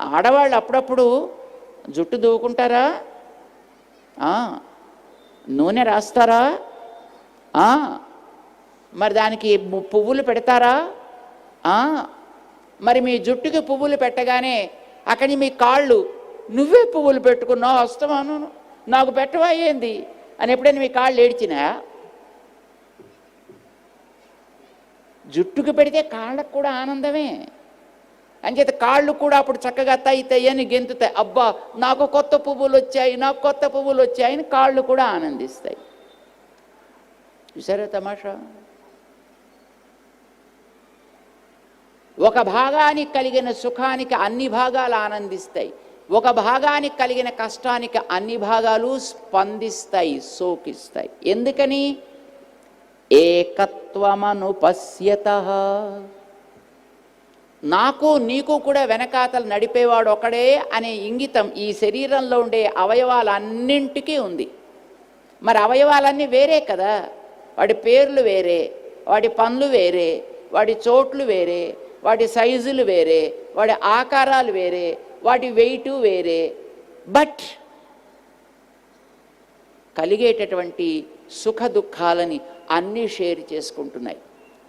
ఆడవాళ్ళు అప్పుడప్పుడు జుట్టు దూకుంటారా? నూనె రాస్తారా? మరి దానికి పువ్వులు పెడతారా? మరి మీ జుట్టుకి పువ్వులు పెట్టగానే అక్కడి మీ కాళ్ళు నువ్వే పువ్వులు పెట్టుకున్నావు వస్తావాను నాకు పెట్టవా ఏంది? అని ఎప్పుడైనా మీ కాళ్ళు ఏడ్చినా? జుట్టుకు పెడితే కాళ్ళకు కూడా ఆనందమే. అంచేత కాళ్ళు కూడా అప్పుడు చక్కగా తై అని గెంతుతాయి. అబ్బా నాకు కొత్త పువ్వులు వచ్చాయి నాకు కొత్త పువ్వులు వచ్చాయని కాళ్ళు కూడా ఆనందిస్తాయి. చూసారా తమాషా? ఒక భాగానికి కలిగిన సుఖానికి అన్ని భాగాలు ఆనందిస్తాయి. ఒక భాగానికి కలిగిన కష్టానికి అన్ని భాగాలు స్పందిస్తాయి సోకిస్తాయి ఎందుకని? ఏకత్వమనుపశ్యత. నాకు నీకు కూడా వెనకాతలు నడిపేవాడు ఒకడే అనే ఇంగితం ఈ శరీరంలో ఉండే అవయవాలన్నింటికీ ఉంది. మరి అవయవాలన్నీ వేరే కదా? వాడి పేర్లు వేరే వాడి పనులు వేరే వాడి చోట్లు వేరే వాటి సైజులు వేరే వాడి ఆకారాలు వేరే వాటి వెయిట్ వేరే. బట్ కలిగేటటువంటి సుఖ దుఃఖాలని అన్నీ షేర్ చేసుకుంటున్నాయి.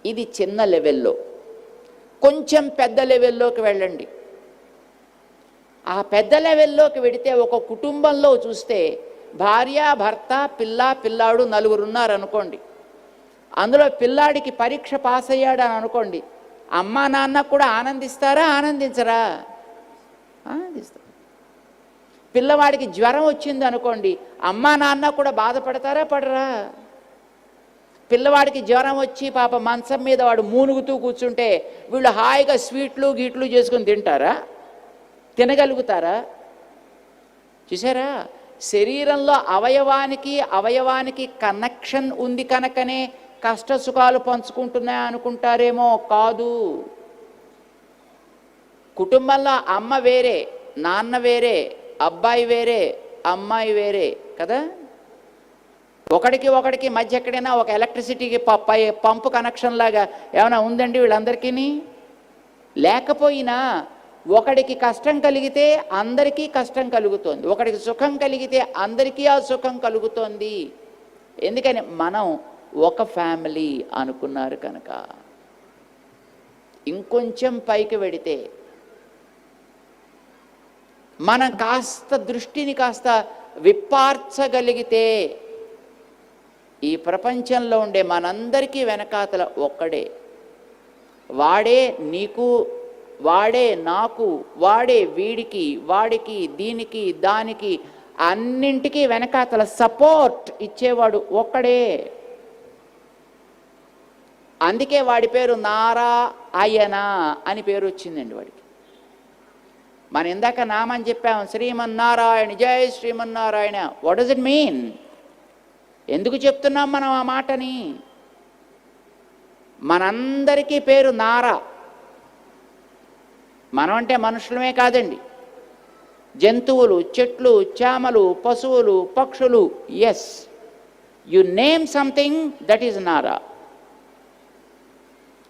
ఇది చిన్న లెవెల్లో. కొంచెం పెద్ద లెవెల్లోకి వెళ్ళండి. ఆ పెద్ద లెవెల్లోకి వెడితే ఒక కుటుంబంలో చూస్తే భార్య భర్త పిల్ల పిల్లాడు నలుగురు ఉన్నారనుకోండి అందులో పిల్లాడికి పరీక్ష పాస్ అయ్యాడని అని అనుకోండి. అమ్మా నాన్న కూడా ఆనందిస్తారా ఆనందించరా? ఆనందిస్తారు. పిల్లవాడికి జ్వరం వచ్చింది అనుకోండి అమ్మా నాన్న కూడా బాధపడతారా పడరా? పిల్లవాడికి జ్వరం వచ్చి పాప మంచం మీద వాడు మూనుగుతూ కూర్చుంటే వీళ్ళు హాయిగా స్వీట్లు గీట్లు చేసుకుని తింటారా? తినగలుగుతారా? చూసారా? శరీరంలో అవయవానికి అవయవానికి కనెక్షన్ ఉంది కనుకనే కష్ట సుఖాలు పంచుకుంటున్నాయి అనుకుంటారేమో? కాదు. కుటుంబంలో అమ్మ వేరే నాన్న వేరే అబ్బాయి వేరే అమ్మాయి వేరే కదా? ఒకడికి ఒకడికి మధ్య ఎక్కడైనా ఒక ఎలక్ట్రిసిటీకి పై పంపు కనెక్షన్ లాగా ఏమైనా ఉందండి వీళ్ళందరికీ లేకపోయినా ఒకడికి కష్టం కలిగితే అందరికీ కష్టం కలుగుతోంది. ఒకడికి సుఖం కలిగితే అందరికీ ఆ సుఖం కలుగుతోంది. ఎందుకని? మనం ఒక ఫ్యామిలీ అనుకున్నారు కనుక. ఇంకొంచెం పైకి వెడితే మనం కాస్త దృష్టిని కాస్త విప్పార్చగలిగితే ఈ ప్రపంచంలో ఉండే మనందరికీ వెనకాతల ఒక్కడే. వాడే నీకు వాడే నాకు వాడే వీడికి వాడికి దీనికి దానికి అన్నింటికీ వెనకాతల సపోర్ట్ ఇచ్చేవాడు ఒక్కడే. అందుకే వాడి పేరు నారా అయన అని పేరు వచ్చిందండి వాడికి. మనం ఇందాక నామని చెప్పాం శ్రీమన్నారాయణ జయ Srimannarayana. What does it mean ఎందుకు చెప్తున్నాం మనం ఆ మాటని? మనందరికీ పేరు నార. మనం అంటే మనుషులమే కాదండి. జంతువులు చెట్లు చేమలు పశువులు పక్షులు as you name something that is Nara.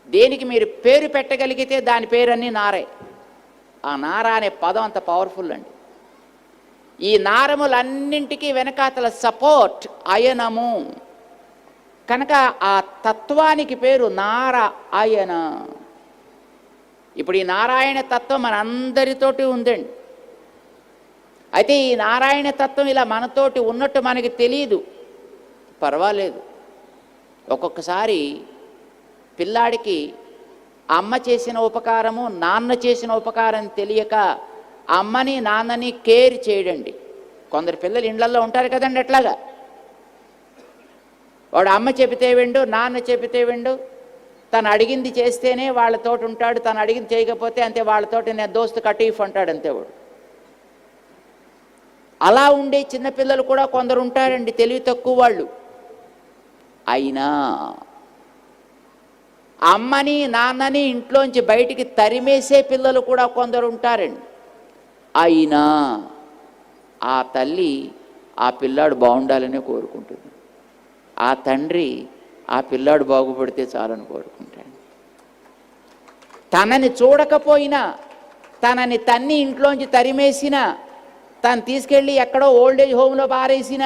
దేనికి మీరు పేరు పెట్టగలిగితే దాని పేరన్నీ నారే. ఆ నారా అనే పదం అంత పవర్ఫుల్ అండి. ఈ నారములన్నింటికీ వెనకాతల సపోర్ట్ అయనము. కనుక ఆ తత్వానికి పేరు నార అయన. ఇప్పుడు ఈ నారాయణ తత్వం మన అందరితోటి ఉందండి. అయితే ఈ నారాయణ తత్వం ఇలా మనతోటి ఉన్నట్టు మనకి తెలియదు పర్వాలేదు. ఒక్కొక్కసారి పిల్లాడికి అమ్మ చేసిన ఉపకారము నాన్న చేసిన ఉపకారం తెలియక అమ్మని నాన్నని కేర్ చేయడండి. కొందరు పిల్లలు ఇండ్లల్లో ఉంటారు కదండి ఎట్లాగా వాడు అమ్మ చెబితే విండు నాన్న చెబితే విండు. తను అడిగింది చేస్తేనే వాళ్ళతోటి ఉంటాడు తను అడిగింది చేయకపోతే అంతే వాళ్ళతోటి నేను దోస్తు కటీఫ్ అంటాడు అంతే వాడు. అలా ఉండే చిన్నపిల్లలు కూడా కొందరు ఉంటారండి తెలివి తక్కువ వాళ్ళు. అయినా అమ్మని నాన్నని ఇంట్లోంచి బయటికి తరిమేసే పిల్లలు కూడా కొందరు ఉంటారండి. అయినా ఆ తల్లి ఆ పిల్లాడు బాగుండాలనే కోరుకుంటుంది. ఆ తండ్రి ఆ పిల్లాడు బాగుపడితే చాలని కోరుకుంటాడు. తనని చూడకపోయినా తనని తన్ని ఇంట్లోంచి తరిమేసిన తను తీసుకెళ్ళి ఎక్కడో ఓల్డేజ్ హోమ్లో పారేసిన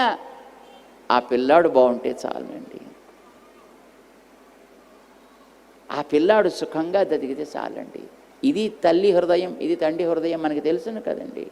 ఆ పిల్లాడు బాగుంటే చాలండి. ఆ పిల్లాడు సుఖంగా బతికితే చాలండి. ఇది తల్లి హృదయం ఇది తండ్రి హృదయం మనకి తెలుసును కదండి.